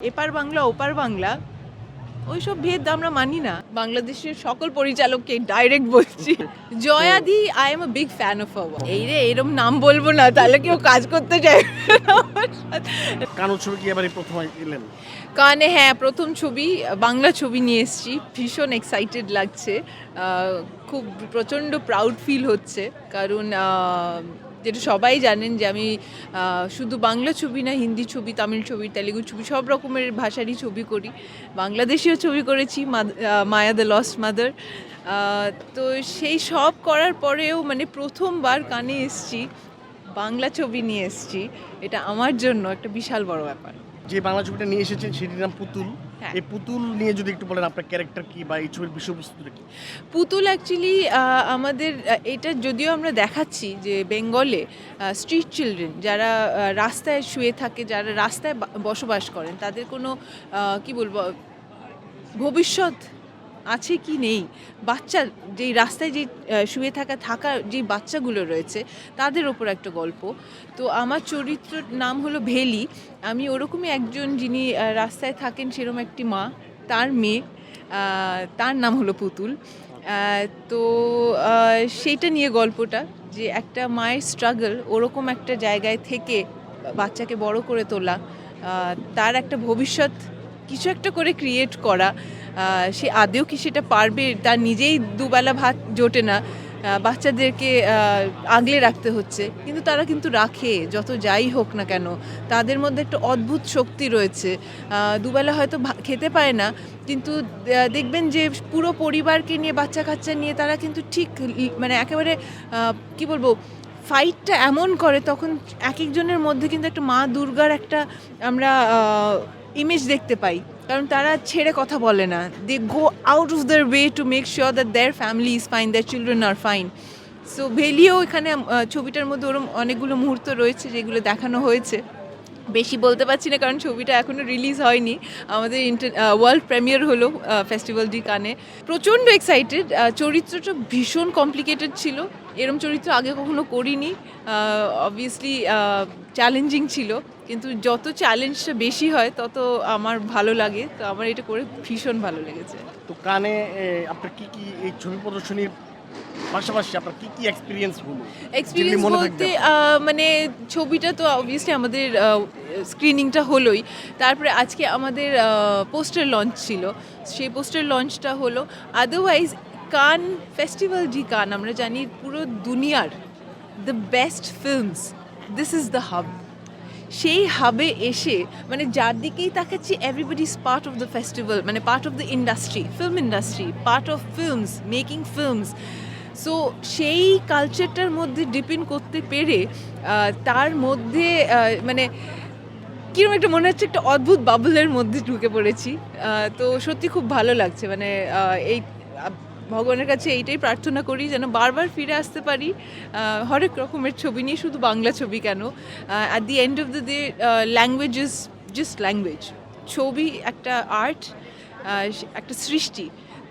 এপার বাংলা ওপার বাংলা ওইসব ভেদ আমরা মানি না। বাংলাদেশের সকল পরিচালককে ডাইরেক্ট বলছি জয়াদি I am a big fan of our এই রে এরম নাম বলব না তাহলে কেউ কাজ করতে কানো ছবি কি এবারে প্রথম এলেন? কানে হ্যাঁ প্রথম ছবি বাংলা ছবি নিয়ে এসেছি। ভীষণ এক্সাইটেড লাগছে। খুব প্রচণ্ড প্রাউড ফিল হচ্ছে। কারণ যেটা সবাই জানেন যে আমি শুধু বাংলা ছবি না, হিন্দি ছবি, তামিল ছবি, তেলেগু ছবি, সব রকমের ভাষারই ছবি করি। বাংলাদেশিও ছবি করেছি মায়া দ্য লস্ট মাদার। তো সেই সব করার পরেও মানে প্রথমবার কানে এসছি, বাংলা ছবি নিয়ে এসছি। এটা আমার জন্য একটা বিশাল বড় ব্যাপার। যে বাংলা ছবিটা নিয়ে এসেছেন, সেটির নাম পুতুল। এই পুতুল নিয়ে যদি একটু বলেন আপনার ক্যারেক্টার কি বা এই ছবির বিষয়বস্তুটা কি? পুতুল অ্যাকচুয়ালি আমাদের এটা যদিও আমরা দেখাচ্ছি যে বেঙ্গলে স্ট্রিট চিলড্রেন যারা রাস্তায় শুয়ে থাকে যারা রাস্তায় বসবাস করেন তাদের কোনো কি বলব ভবিষ্যৎ আছে কি নেই? বাচ্চা যেই রাস্তায় যে শুয়ে থাকা থাকা যে বাচ্চাগুলো রয়েছে, তাদের ওপর একটা গল্প। তো আমার চরিত্রর নাম হলো ভেলি। আমি ওরকমই একজন যিনি রাস্তায় থাকেন সেরকম একটি মা, তার মেয়ে তার নাম হলো পুতুল। তো সেইটা নিয়ে গল্পটা, যে একটা মায়ের স্ট্রাগল ওরকম একটা জায়গায় থেকে বাচ্চাকে বড় করে তোলা তার একটা ভবিষ্যৎ কিছু একটা করে ক্রিয়েট করা সে আদেও কি সেটা পারবে? তার নিজেই দুবেলা ভাত জোটে না বাচ্চাদেরকে আগলে রাখতে হচ্ছে। কিন্তু তারা কিন্তু রাখে, যত যাই হোক না কেন। তাদের মধ্যে একটা অদ্ভুত শক্তি রয়েছে। দুবেলা হয়তো খেতে পায় না, কিন্তু দেখবেন যে পুরো পরিবারকে নিয়ে, বাচ্চা কাচ্চা নিয়ে তারা কিন্তু ঠিক মানে একেবারে কি বলব ফাইটটা এমন করে, তখন এক একজনের মধ্যে কিন্তু একটা মা দুর্গার একটা আমরা ইমেজ দেখতে পাই কারণ তারা ছেড়ে কথা বলে না they go out of their way to make sure that their family is fine their children are fine so ভেলিও এখানে ছবিটার মধ্যে ওরম অনেকগুলো মুহূর্ত রয়েছে যেগুলো দেখানো হয়েছে বেশি বলতে পারছি না, কারণ ছবিটা এখনও রিলিজ হয়নি। আমাদের ইন্টার ওয়ার্ল্ড প্রিমিয়ার হলো ফেস্টিভ্যাল ডি কানে। প্রচণ্ড এক্সাইটেড চরিত্রটা ভীষণ কমপ্লিকেটেড ছিল। এরম চরিত্র আগে কখনো করিনি। অবভিয়াসলি চ্যালেঞ্জিং ছিল। কিন্তু যত চ্যালেঞ্জটা বেশি হয় তত আমার ভালো লাগে। তো আমার এটা করে ভীষণ ভালো লেগেছে। তো কানে আপনার কি কি এই ছবি প্রদর্শনীর পাশাপাশি আপনার কি কি এক্সপিরিয়েন্স হলো? এক্সপিরিয়েন্স বলতে মানে ছবিটা তো অবভিয়াসলি আমাদের স্ক্রিনিংটা হলোই। তারপরে আজকে আমাদের পোস্টার লঞ্চ ছিল। সেই পোস্টার লঞ্চটা হলো। আদারওয়াইজ কান ফেস্টিভ্যাল জি কান আমরা জানি পুরো দুনিয়ার the best films this is the hub সেই হাবে এসে মানে যার দিকেই তাকাচ্ছি everybody is part of the festival মানে part of the industry film industry part of films making films so সেই কালচারটার মধ্যে ডিপেন্ড করতে পেরে তার মধ্যে মানে কীরকম একটা মনে হচ্ছে একটা অদ্ভুত বাবলের মধ্যে ঢুকে পড়েছি। তো সত্যি খুব ভালো লাগছে মানে এই ভগবানের কাছে এইটাই প্রার্থনা করি যেন বারবার ফিরে আসতে পারি। হরেক রকমের ছবি নিয়ে শুধু বাংলা ছবি কেন? At the end of the day language is just language ছবি একটা আর্ট একটা সৃষ্টি।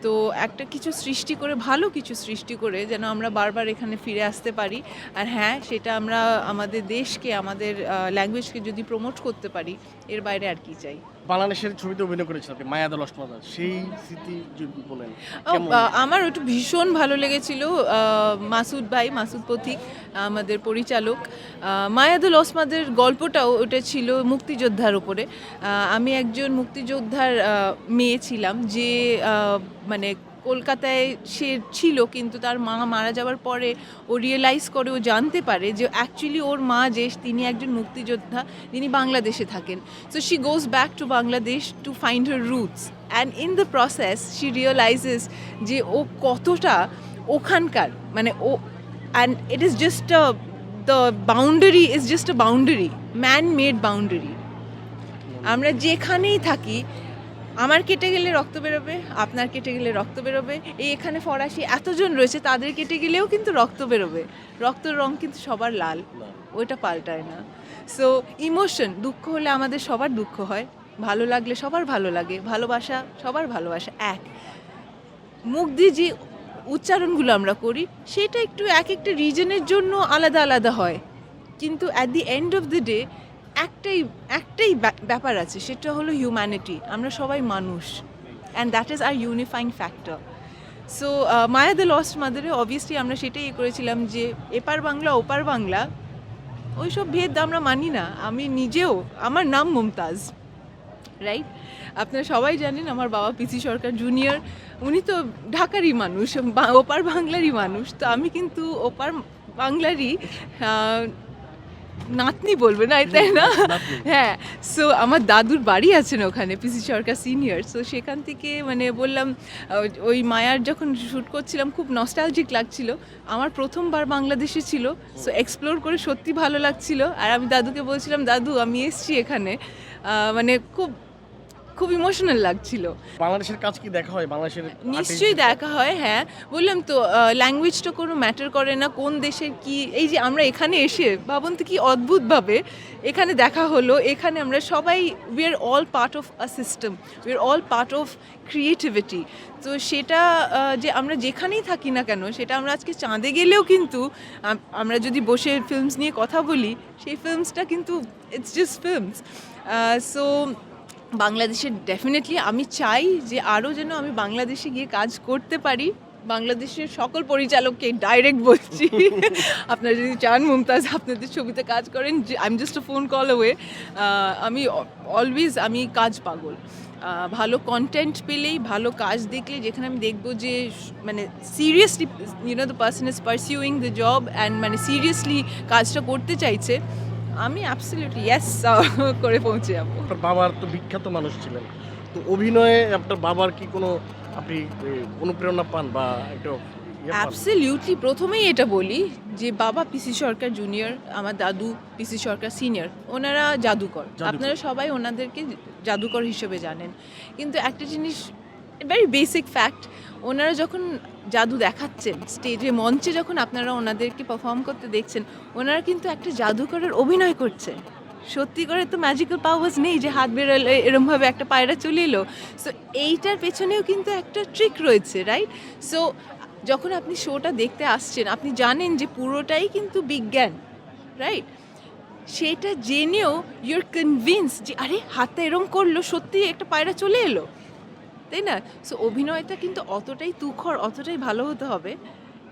তো একটা কিছু সৃষ্টি করে, ভালো কিছু সৃষ্টি করে যেন আমরা বারবার এখানে ফিরে আসতে পারি। আর হ্যাঁ সেটা আমরা আমাদের দেশকে, আমাদের ল্যাঙ্গুয়েজকে যদি প্রমোট করতে পারি, এর বাইরে আর কি চাই। বাংলাদেশের ছবিতে অভিনয় করেছেন আপনি মায়া দা লস্ট সেই স্মৃতি যদি বলেন আমার ওটা ভীষণ ভালো লেগেছিল মাসুদ ভাই মাসুদ পথিক আমাদের পরিচালক। মায়াদুল ওসমাদের গল্পটাও ওটা ছিল মুক্তিযোদ্ধার উপরে। আমি একজন মুক্তিযোদ্ধার মেয়ে ছিলাম যে মানে কলকাতায় সে ছিল, কিন্তু তার মা মারা যাওয়ার পরে ও রিয়েলাইজ করে, ও জানতে পারে যে অ্যাকচুয়ালি ওর মা যে তিনি একজন মুক্তিযোদ্ধা তিনি বাংলাদেশে থাকেন। So she goes back to Bangladesh to find her roots and in the process she realises যে ও কতটা ওখানকার মানে ও and it is just a the boundary is just a boundary man made boundary আমরা যেখানেই থাকি আমার কেটে গেলে রক্ত বেরোবে, আপনার কেটে গেলে রক্ত বেরোবে। এই এখানে ফরাসি এতজন রয়েছে, তাদের কেটে গেলেও কিন্তু রক্ত বেরোবে। রক্তর রং কিন্তু সবার লাল, ওইটা পাল্টায় না। সো ইমোশন দুঃখ হলে আমাদের সবার দুঃখ হয়। ভালো লাগলে সবার ভালো লাগে, ভালোবাসা সবার ভালোবাসা, এক। মুখ দিয়ে যে উচ্চারণগুলো আমরা করি, সেটা একটু এক একটা রিজনের জন্য আলাদা আলাদা হয়। কিন্তু at the end of the day একটাই একটাই ব্যা- ব্যাপার আছে, সেটা হলো হিউম্যানিটি আমরা সবাই মানুষ and that is our unifying factor so Maya the lost মাদারে obviously আমরা সেটাই করেছিলাম যে, এপার বাংলা, ওপার বাংলা, ওইসব ভেদ আমরা মানি না, আমি নিজেও, আমার নাম মুমতাজ রাইট আপনারা সবাই জানেন আমার বাবা পিসি সরকার জুনিয়র উনি তো ঢাকারই মানুষ ওপার বাংলারই মানুষ, তো আমি কিন্তু ওপার বাংলারই নাতনি বলবে না তাই না? হ্যাঁ সো আমার দাদুর বাড়ি আছেন ওখানে পিসি সরকার সিনিয়র সো সেখান থেকে মানে বললাম ওই মায়ার যখন শ্যুট করছিলাম খুব নস্টালজিক লাগছিল। আমার প্রথমবার বাংলাদেশে ছিল সো এক্সপ্লোর করে সত্যি ভালো লাগছিল। আর আমি দাদুকে বলছিলাম দাদু আমি এসছি এখানে। মানে খুব খুব ইমোশনাল লাগছিল। বাংলাদেশের কাজ কি দেখা হয়? বাংলাদেশের নিশ্চয়ই দেখা হয় হ্যাঁ। বললাম তো ল্যাঙ্গুয়েজটা কোনো ম্যাটার করে না কোন দেশের কি এই যে আমরা এখানে এসে ভাবুন তো কি অদ্ভুতভাবে এখানে দেখা হলো এখানে আমরা সবাই we are all part of a system we are all part of creativity তো সেটা যে আমরা যেখানেই থাকি না কেন সেটা আমরা আজকে চাঁদে গেলেও কিন্তু আমরা যদি বসে ফিল্মস নিয়ে কথা বলি সেই ফিল্মসটা কিন্তু ইটস জাস্ট ফিল্মস সো বাংলাদেশের ডেফিনেটলি আমি চাই যে আরও যেন আমি বাংলাদেশে গিয়ে কাজ করতে পারি। বাংলাদেশের সকল পরিচালককে ডাইরেক্ট বলছি। আপনারা যদি চান মুমতাজ আপনাদের ছবিতে কাজ করেন I am just a phone call away আমি অলওয়েজ আমি কাজ পাগল। ভালো কন্টেন্ট পেলেই ভালো কাজ দেখলে যেখানে আমি দেখব যে মানে seriously you know the person is pursuing the job and মানে সিরিয়াসলি কাজটা করতে চাইছে। আমি অ্যাবসলিউটলি ইয়েস করে পৌঁছে যাব। আপনার বাবার তো বিখ্যাত মানুষ ছিলেন। তো অভিনয়ে আপনার বাবার কি কোনো আপনি অনুপ্রেরণা পান বা একটু ইয়ে অ্যাবসলিউটলি প্রথমেই এটা বলি যে বাবা পিসি সরকার জুনিয়র আমার দাদু পিসি সরকার সিনিয়র ওনারা জাদুকর। জাদুকর। আপনারা সবাই ওনাদেরকে জাদুকর হিসেবে জানেন। কিন্তু একটা জিনিস ভেরি বেসিক ফ্যাক্ট ওনারা যখন জাদু দেখাচ্ছেন, স্টেজে, মঞ্চে যখন আপনারা ওনাদেরকে পারফর্ম করতে দেখছেন, ওনারা কিন্তু একটা জাদুকরের অভিনয় করছেন সত্যি করে তো ম্যাজিক্যাল পাওয়ার্স নেই যে হাত বেরোলে এরমভাবে একটা পায়রা চলে এলো। সো এইটার পেছনেও কিন্তু একটা ট্রিক রয়েছে রাইট সো যখন আপনি শোটা দেখতে আসছেন, আপনি জানেন যে পুরোটাই কিন্তু বিজ্ঞান রাইট সেটা জেনেও ইউর কনভিন্স যে, আরে, হাতটা এরম করল সত্যি একটা পায়রা চলে এলো। তাই না? সো অভিনয়টা কিন্তু অতটাই তুখর, অতটাই ভালো হতে হবে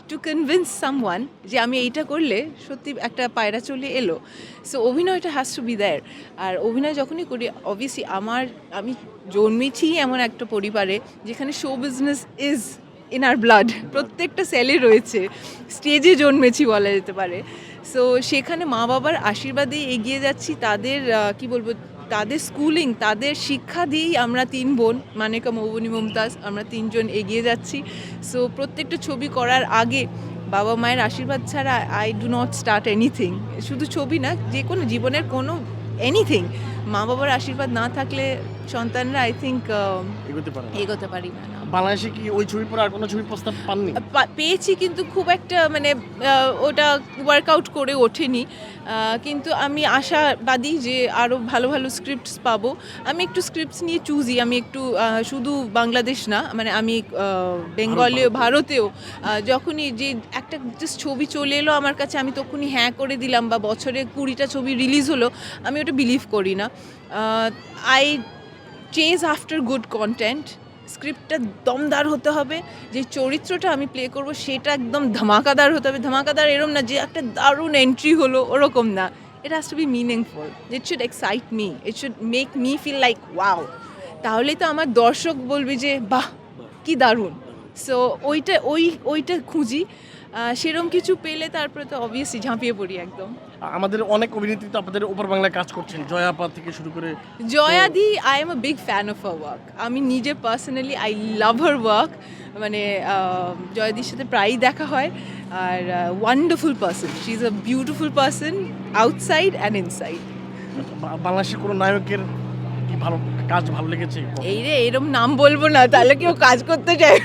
টু কনভিন্স সামওয়ান যে আমি এইটা করলে সত্যি একটা পায়রা চলে এলো। সো অভিনয়টা হ্যাজ টু বি আর অভিনয় যখনই করি অবভিয়াসলি আমার, আমি জন্মেছি এমন একটা পরিবারে যেখানে show business is in our blood প্রত্যেকটা সেলে রয়েছে। স্টেজে জন্মেছি বলা যেতে পারে। সো সেখানে মা বাবার আশীর্বাদেই এগিয়ে যাচ্ছি। তাদের কি বলব তাদের স্কুলিং তাদের শিক্ষা দিয়েই আমরা তিন বোন মানেকা মৌবনী মমতাজ আমরা তিনজন এগিয়ে যাচ্ছি। সো প্রত্যেকটা ছবি করার আগে বাবা মায়ের আশীর্বাদ ছাড়া I do not start anything শুধু ছবি না যে কোনো জীবনের কোনো এনিথিং মা বাবার আশীর্বাদ না থাকলে সন্তানরা আই থিঙ্ক এগোতে পারি না। বাংলাদেশে কি ওই ছবি পরে আর কোনো ছবি প্রস্তাব পাননি? পেয়েছি কিন্তু খুব একটা মানে ওটা ওয়ার্কআউট করে ওঠেনি। কিন্তু আমি আশাবাদী যে আরও ভালো ভালো স্ক্রিপ্টস পাবো। আমি একটু স্ক্রিপ্টস নিয়ে চুজি আমি একটু শুধু বাংলাদেশ না মানে আমি বেঙ্গলে ভারতেও যখনই যে একটা জাস্ট ছবি চলে এলো আমার কাছে, আমি তখনই হ্যাঁ করে দিলাম বা বছরে কুড়িটা ছবি রিলিজ হলো, আমি ওটা বিলিভ করি না। I chase after good content স্ক্রিপ্টটা দমদার হতে হবে, যে চরিত্রটা আমি প্লে করব সেটা একদম ধামাকাদার হতে হবে। ধামাকাদার এরম না যে একটা দারুণ এন্ট্রি হলো, ওরকম না। It has to be meaningful it should excite me it should make me feel like wow তাহলে তো আমার দর্শক বলবে যে, বাহ, কি দারুণ। সো ওইটা, ওই, ওইটা খুঁজি। সেরম কিছু পেলে তারপরে তো অবভিয়াসলি ঝাঁপিয়ে পড়ি একদম। আমাদের অনেক অভিনেত্রী তো আপনাদের ওপর বাংলায় কাজ করছেন জয়া জয়াপা থেকে শুরু করে জয়াদি I am a big fan of her work আমি নিজে personally I love her work মানে জয়াদির সাথে প্রায়ই দেখা হয়। আর wonderful person she is a beautiful person outside and inside বাংলাদেশের কোনো নায়কের কি ভালো কাজ ভালো লেগেছে? এই রে এরম নাম বলব না তাহলে কেউ কাজ করতে চায়?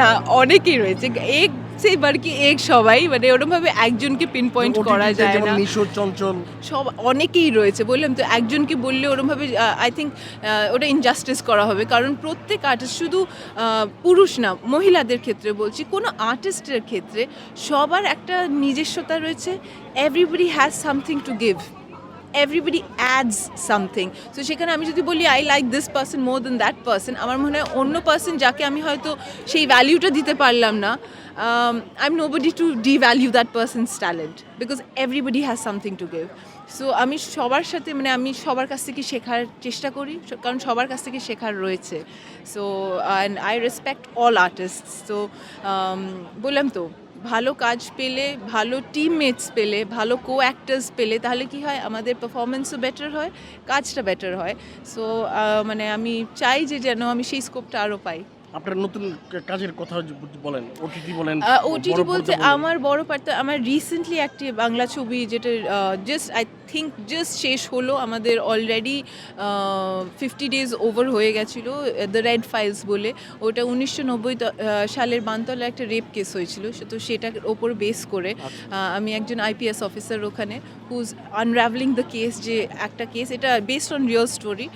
না অনেকেই রয়েছে। এক সেই বার কি এক সবাই মানে ওরমভাবে একজনকে পিন পয়েন্ট করা যায় না। নিশো চঞ্চল। সব অনেকেই রয়েছে বললাম তো একজনকে বললে ওরমভাবে আই থিঙ্ক ওটা ইনজাস্টিস করা হবে। কারণ প্রত্যেক আর্টিস্ট শুধু পুরুষ না মহিলাদের ক্ষেত্রে বলছি কোনো আর্টিস্টের ক্ষেত্রে সবার একটা নিজস্বতা রয়েছে। Everybody has something to give everybody adds something তো সেখানে আমি যদি বলি I like this person more than that person আমার মনে হয় অন্য পার্সন যাকে আমি হয়তো সেই ভ্যালিউটা দিতে পারলাম না I am nobody to devalue that person's talent because everybody has something to give so আমি সবার সাথে মানে আমি সবার কাছ থেকে শেখার চেষ্টা করি কারণ সবার কাছ থেকে শেখার রয়েছে। So and I respect all artist তো বললাম তো ভালো কাজ পেলে, ভালো টিমমেটস পেলে, ভালো কো অ্যাক্টার্স পেলে, তাহলে কি হয়? আমাদের পারফরমেন্সও বেটার হয়, কাজটা বেটার হয়। সো মানে আমি চাই যে যেন আমি সেই স্কোপটা আরও পাই। আপনার নতুন কাজের কথা বলেন ওটিটি বলেন ওটিটি বলতে আমার বড় পার্ট আমার রিসেন্টলি একটি বাংলা ছবি যেটা জাস্ট আই থিঙ্ক জাস্ট শেষ হলো আমাদের অলরেডি ফিফটি ডেজ ওভার হয়ে গেছিল দ্য রেড ফাইলস বলে। ওটা উনিশশো নব্বই সালের বানতলা একটা রেপ কেস হয়েছিল তো সেটার ওপর বেস করে আচ্ছা। আমি একজন আইপিএস অফিসার ওখানে হুজ আনরাভলিং দ্য কেস যে একটা কেস এটা বেসড অন রিয়েল স্টোরি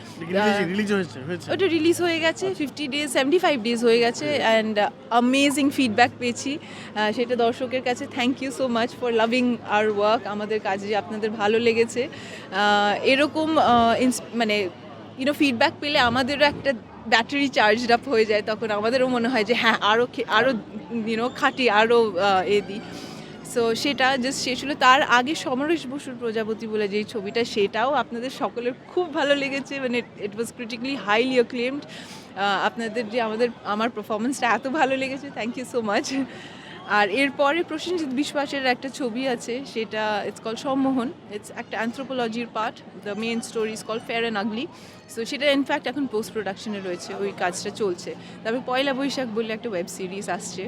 ওটা রিলিজ হয়ে গেছে fifty days seventy five days হয়ে গেছে অ্যান্ড অ্যামেজিং ফিডব্যাক পেয়েছি। সেটা দর্শকের কাছে thank you so much for loving our work আমাদের কাজে আপনাদের ভালো লেগেছে। এরকম আহ, মানে ইউনো ফিডব্যাক পেলে আমাদেরও একটা ব্যাটারি চার্জ আপ হয়ে যায় তখন আমাদেরও মনে হয় যে হ্যাঁ আরও আরও ইউনো খাটি আরও এ দিই। সো সেটা জাস্ট শেষ হলো। তার আগে সমরেশ বসুর প্রজাপতি বলে যেই ছবিটা সেটাও আপনাদের সকলের খুব ভালো লেগেছে। মানে it was critically highly acclaimed আপনাদের যে আমাদের, আমার পারফরমেন্সটা এত ভালো লেগেছে থ্যাংক ইউ সো মাচ আর এরপরে প্রসেনজিৎ বিশ্বাসের একটা ছবি আছে, সেটা ইটস কল সম্মোহন ইটস একটা অ্যান্থ্রোপোলজির part the main story is called fair and ugly so সেটা ইনফ্যাক্ট এখন পোস্ট প্রোডাকশনে রয়েছে, ওই কাজটা চলছে। তারপরে পয়লা বৈশাখ বলে একটা ওয়েব সিরিজ আসছে।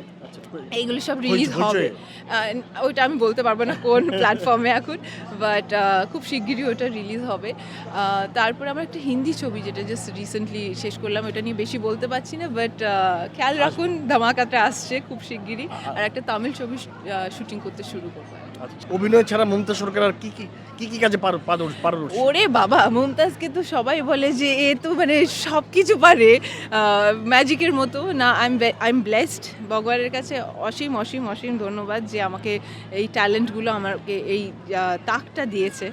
এইগুলো সব রিলিজ হবে। ওইটা আমি বলতে পারব না কোন প্ল্যাটফর্মে এখন বাট খুব শিগগিরই ওটা রিলিজ হবে। তারপর আমার একটা হিন্দি ছবি যেটা জাস্ট রিসেন্টলি শেষ করলাম ওটা নিয়ে বেশি বলতে পারছি না বাট খেয়াল রাখুন ধামাকাটা আসছে খুব শিগগিরই। আর একটা তামিল ছবি শুটিং করতে শুরু করব। আচ্ছা। অভিনয় ছাড়া মমতা সরকার আর কি কি কি কি কাজে পার- পারদ- পারদর্শী? ওরে বাবা মুমতাজকে তো সবাই বলে যে এ তো মানে সব কিছু পারে ম্যাজিকের মতো। না I am I am blessed ভগবানের কাছে অসীম অসীম অসীম ধন্যবাদ যে আমাকে এই ট্যালেন্টগুলো আমাকে এই তাকটা দিয়েছে।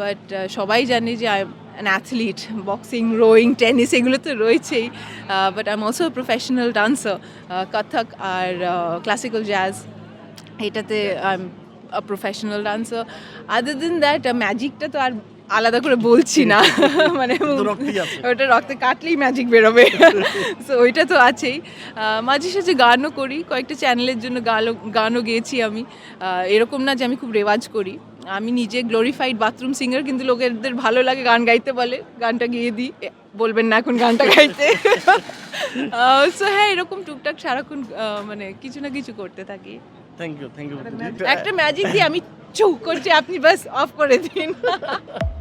বাট সবাই জানে যে I an athlete boxing rowing tennis এগুলো তো রয়েছেই। But I am also professional dancer Kathak R classical jazz এটাতে I am professional dancer other than that ম্যাজিকটা তো আর আলাদা করে বলছি না। মানে ওটা রক্তে কাটলেই ম্যাজিক বেরোবে। সো ওইটা তো আছেই। মাঝে সাঝে গানও করি। কয়েকটা চ্যানেলের জন্য গানও গানও গেয়েছি আমি। এরকম না যে আমি খুব রেওয়াজ করি। আমি নিজে গ্লোরিফাইড বাথরুম সিঙ্গার কিন্তু লোকেদের ভালো লাগে গান গাইতে বলে। গানটা গিয়ে দিই। বলবেন না এখন গানটা গাইতে। সো হ্যাঁ এরকম টুকটাক সারাক্ষণ মানে কিছু না কিছু করতে থাকি। থ্যাংক ইউ থ্যাংক ইউ একটা ম্যাজিক দিয়ে আমি চুপ করছি আপনি বাস অফ করে দিন।